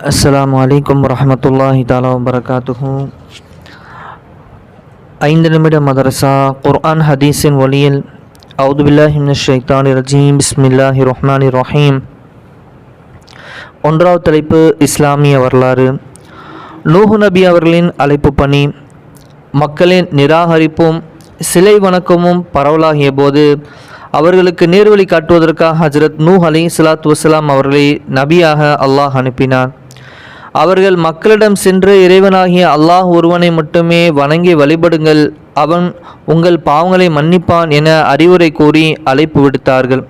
அஸ்ஸலாமு அலைக்கும் வரஹ்மத்துல்லாஹி தாலா வபரகாத்துஹு. ஐந்து நிமிட மதரசா குர்ஆன் ஹதீஸின் ஒளியில் அவுது பில்லாஹி ஷைத்தானி ரஜீம் பிஸ்மில்லாஹி ரஹ்மானி ரஹீம். ஒன்றாவது தலைப்பு இஸ்லாமிய வரலாறு. நூஹு நபி அவர்களின் அழைப்பு பணி மக்களின் நிராகரிப்பும் சிலை வணக்கமும் பரவலாகிய போது அவர்களுக்கு நேர்வழி காட்டுவதற்காக ஹஜரத் நூ அலி சலாத் வசலாம் அவர்களை நபியாக அல்லாஹ் அனுப்பினார். அவர்கள் மக்களிடம் சென்று இறைவனாகிய அல்லாஹ் ஒருவனை மட்டுமே வணங்கி வழிபடுங்கள். அவன் உங்கள் பாவங்களை மன்னிப்பான் என அறிவுரை கூறி அழைப்பு விடுத்தார்கள்.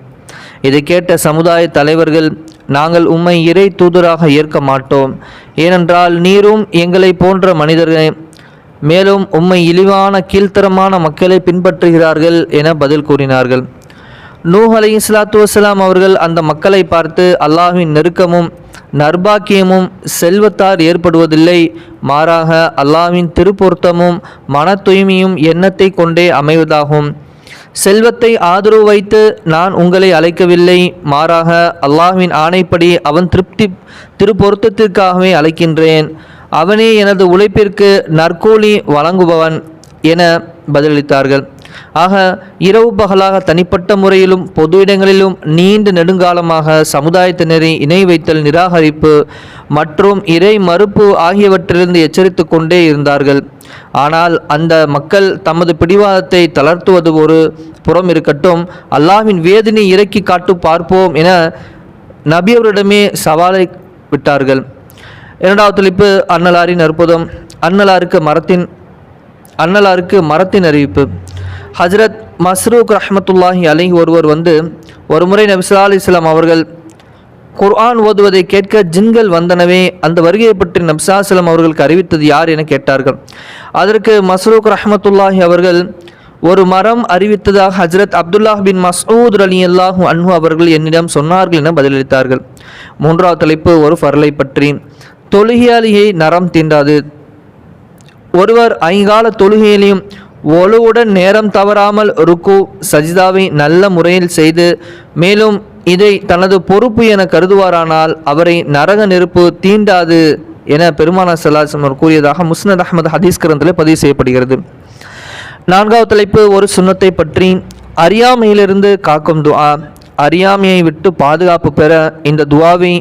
இதை கேட்ட சமுதாய தலைவர்கள் நாங்கள் உம்மை இறை தூதராக ஏற்க மாட்டோம். ஏனென்றால் நீரும் எங்களை போன்ற மனிதர்களே மேலும் உம்மை இழிவான கீழ்த்தரமான மக்களை பின்பற்றுகிறார்கள் என பதில் கூறினார்கள். நூஹ் அலை இஸ்லாத்து வசலாம் அவர்கள் அந்த மக்களை பார்த்து அல்லாஹ்வின் நெருக்கமும் நர்பாக்கியமும் செல்வத்தார் ஏற்படுவதில்லை. மாறாக அல்லாஹ்வின் திருப்பொருத்தமும் மன தூய்மையும் எண்ணத்தை கொண்டே அமைவதாகும். செல்வத்தை ஆதரவு வைத்து நான் உங்களை அழைக்கவில்லை. மாறாக அல்லாஹ்வின் ஆணைப்படி அவன் திருப்தி திருப்பொருத்தத்திற்காகவே அழைக்கின்றேன். அவனே எனது உழைப்பிற்கு நற்கூலி வழங்குபவன் என பதிலளித்தார்கள். ஆக இரவு பகலாக தனிப்பட்ட முறையிலும் பொது இடங்களிலும் நீண்ட நெடுங்காலமாக சமுதாயத்தினரை இணை வைத்தல் நிராகரிப்பு மற்றும் இறை மறுப்பு ஆகியவற்றிலிருந்து எச்சரித்து கொண்டே இருந்தார்கள். ஆனால் அந்த மக்கள் தமது பிடிவாதத்தை தளர்த்துவது ஒரு புறம் இருக்கட்டும் அல்லாவின் வேதனை இறக்கி காட்டு பார்ப்போம் என நபியவரிடமே சவாலை விட்டார்கள். இரண்டாவது தலைப்பு அன்னலாரின் அற்புதம். அன்னலாருக்கு மரத்தின் அன்னலாருக்கு மரத்தின் அறிவிப்பு. ஹஜரத் மஸ்ரூக் ரஹமத்துல்லாஹி அலை ஒருவர் வந்து ஒரு முறை அலி இஸ்லாம் அவர்கள் குர்ஆன் ஓதுவதை கேட்க ஜின்கள் வந்தனவே அந்த வருகையை பற்றி நப்சாசலம் அவர்களுக்கு அறிவித்தது யார் என கேட்டார்கள். அதற்கு மஸ்ரூக் ரஹமத்துல்லாஹி அவர்கள் ஒரு மரம் அறிவித்ததாக ஹஜரத் அப்துல்லாஹ் பின் மசூத் அலி அல்லாஹு அன்ஹு அவர்கள் என்னிடம் சொன்னார்கள் என பதிலளித்தார்கள். மூன்றாவது தலைப்பு ஒரு ஃபர்லை பற்றி. தொழுகையாளியை நரம் தீண்டாது. ஒருவர் ஐங்கால தொழுகையிலையும் ஒழுவுடன் நேரம் தவறாமல் ருக்கு சஜிதாவை நல்ல முறையில் செய்து மேலும் இதை தனது பொறுப்பு என கருதுவாரானால் அவரை நரக நெருப்பு தீண்டாது என பெருமானா சல்லாசம் கூறியதாக முஸ்னத் அஹமது ஹதீஸ் கிரந்தில் பதிவு செய்யப்படுகிறது. நான்காவது தலைப்பு ஒரு சுண்ணத்தை பற்றி அறியாமையிலிருந்து காக்கும் துவா அறியாமையை விட்டு பாதுகாப்பு பெற இந்த துவாவை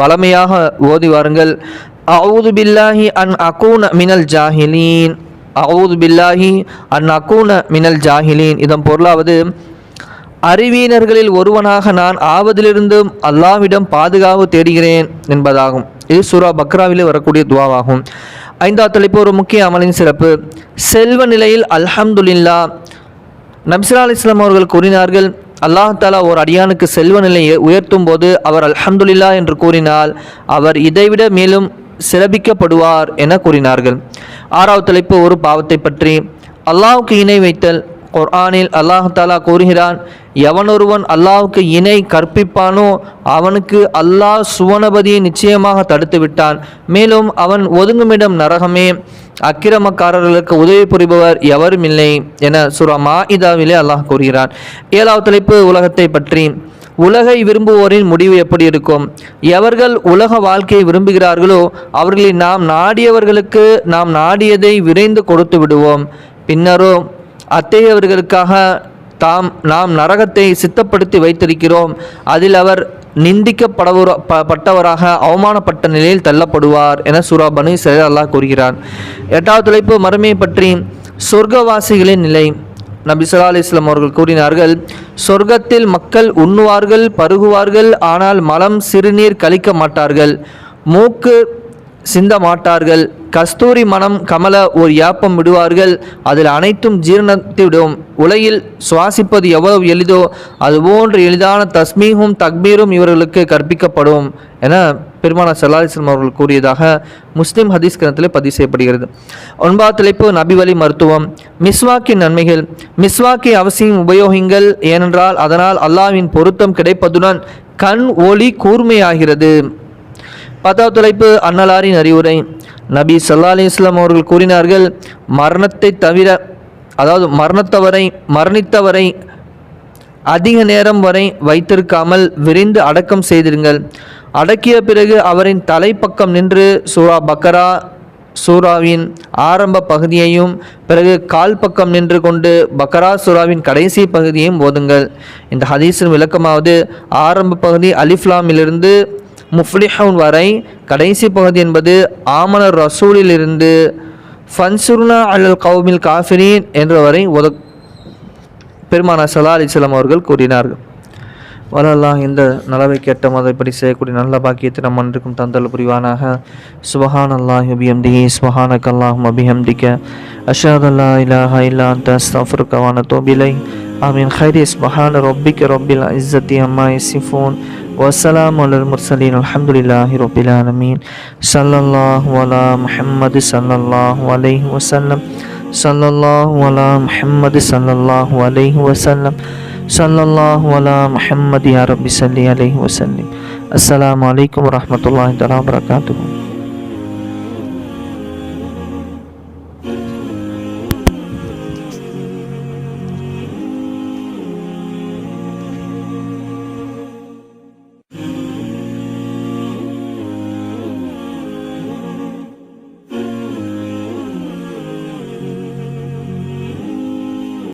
வளமையாக ஓதி வாருங்கள். அவுது பில்லாஹி அன் அகூன் மினல் ஜாஹிலீன். அவுது பில்லாஹி அன் மினல் ஜாஹிலீன். இதன் பொருளாவது அறிவியினர்களில் ஒருவனாக நான் ஆவதிலிருந்தும் அல்லாவிடம் பாதுகாப்பு தேடுகிறேன் என்பதாகும். இது சூரா பக்ராவிலே வரக்கூடிய துவாவாகும். ஐந்தாவது தலைப்பு ஒரு முக்கிய அமலின் சிறப்பு. செல்வ நிலையில் அல்ஹம்துலில்லா. நபிசுல்லா அலிஸ்லாம் அவர்கள் கூறினார்கள் அல்லாஹாலா ஒரு அடியானுக்கு செல்வ நிலையை உயர்த்தும் போது அவர் அல்ஹம்துலில்லா என்று கூறினால் அவர் இதைவிட மேலும் சிறப்பிக்கப்படுவார் என கூறினார்கள். ஆறாவது தலைப்பு ஒரு பாவத்தை பற்றி. அல்லாஹுக்கு இணை வைத்தல். குர்ஆனில் அல்லாஹ் தாலா கூறுகிறான் எவனொருவன் அல்லாஹுக்கு இணை கற்பிப்பானோ அவனுக்கு அல்லாஹ் சுவனபதியை நிச்சயமாக தடுத்து விட்டான். மேலும் அவன் ஒதுங்குமிடம் நரகமே. அக்கிரமக்காரர்களுக்கு உதவி புரிபவர் எவரும் இல்லை என சுரமா மாஇதாவிலே அல்லாஹ் கூறுகிறான். ஏழாவது தலைப்பு உலகத்தை பற்றி. உலகை விரும்புவோரின் முடிவு எப்படி இருக்கும்? எவர்கள் உலக வாழ்க்கையை விரும்புகிறார்களோ அவர்களை நாம் நாடியவர்களுக்கு நாம் நாடியதை விரைந்து கொடுத்து விடுவோம். பின்னரோ அத்தகையவர்களுக்காக தாம் நாம் நரகத்தை சித்தப்படுத்தி வைத்திருக்கிறோம். அதில் அவர் நிந்திக்கப்படவர ப- பட்டவராக அவமானப்பட்ட நிலையில் தள்ளப்படுவார் என சூராபனு பனு அல்லாஹ் கூறுகிறான். எட்டாவது தலைப்பு மறுமையை பற்றி சொர்க்கவாசிகளின் நிலை. நபி சொல்லா அலைஹி அவர்கள் கூறினார்கள் சொர்க்கத்தில் மக்கள் உண்ணுவார்கள் பருகுவார்கள் ஆனால் மலம் சிறுநீர் கழிக்க மாட்டார்கள் மூக்கு சிந்த மாட்டார்கள் கஸ்தூரி மனம் கமல ஒரு யாப்பம் விடுவார்கள் அதில் அனைத்தும் ஜீரணத்திவிடும் உலகில் சுவாசிப்பது எவ்வளவு எளிதோ அதுபோன்று எளிதான தஸ்மீகும் தக்மீரும் இவர்களுக்கு கற்பிக்கப்படும் என பெருமானா சல்லாஹிஸ்லம் அவர்கள் கூறியதாக முஸ்லீம் ஹதீஸ் கிரந்தத்தில் பதிவு செய்யப்படுகிறது. ஒன்பதாவது தலைப்பு நபிவழி மருத்துவம். மிஸ்வாக்கின் நன்மைகள். மிஸ்வாக்கை அவசியம் உபயோகிங்கள் ஏனென்றால் அதனால் அல்லாஹ்வின் பொருத்தம் கிடைப்பதுடன் கண் ஒளி கூர்மையாகிறது. பத்தாவது தலைப்பு அன்னலாரின் அறிவுரை. நபி சல்லா அலிஸ்லாம் அவர்கள் கூறினார்கள் மரணத்தை தவிர அதாவது மரணத்தவரை மரணித்தவரை அதிக நேரம் வரை வைத்திருக்காமல் விரைந்து அடக்கம் செய்திருங்கள். அடக்கிய பிறகு அவரின் தலைப்பக்கம் நின்று சூரா பக்கரா சூராவின் ஆரம்ப பகுதியையும் பிறகு கால் பக்கம் நின்று கொண்டு பக்கரா சூராவின் கடைசி பகுதியையும் ஓதுங்கள். இந்த ஹதீஸின் விளக்கமாவது ஆரம்ப பகுதி அலிஃப்லாமிலிருந்து முஃப்லிஹவுன் வரை கடைசி பகுதி என்பது ஆமனர் ரசூலிலிருந்து ஃபன்சுர்னா அல் கவுமில் காஃபிரீன் என்ற வரை உத பெருமானா சலா அலிஸ்லாம் அவர்கள் கூறினார்கள். வலல்லாஹ் இந்த நலவை கேட்ட மதைப்படி செய்யக்கூடிய நல்ல பாக்கியத்தை நம் அன்றைக்கும் தந்தல் புரிவானாக சுபஹான் அல்லாஹ் அபிஹம்திஹி சுபஹானக் அல்லாஹும் அபிஹம்திக்க அஷாத் அல்லா இலாஹா இல்லா அந்த அஸ்தஃபுருக்க வான தோபிலை ஆமீன் ஹைரி சுபஹான் ரப்பிக்க ரப்பில் இஸ்ஸத்தி அம்மா இசிஃபூன் வசலாம் அலல் முர்சலீன் அல்ஹம்துலில்லாஹி ரப்பில் ஆலமீன் ஸல்லல்லாஹு அலா முஹம்மது ஸல்லல்லாஹு அலைஹி வஸல்லம் ஸல்லல்லாஹு அலா முஹம்மது ஸல்லல்லாஹு அலைஹி வஸல்லம் صلى الله على محمد يا رب صل عليه وسلم. السلام عليكم ورحمة الله وبركاته.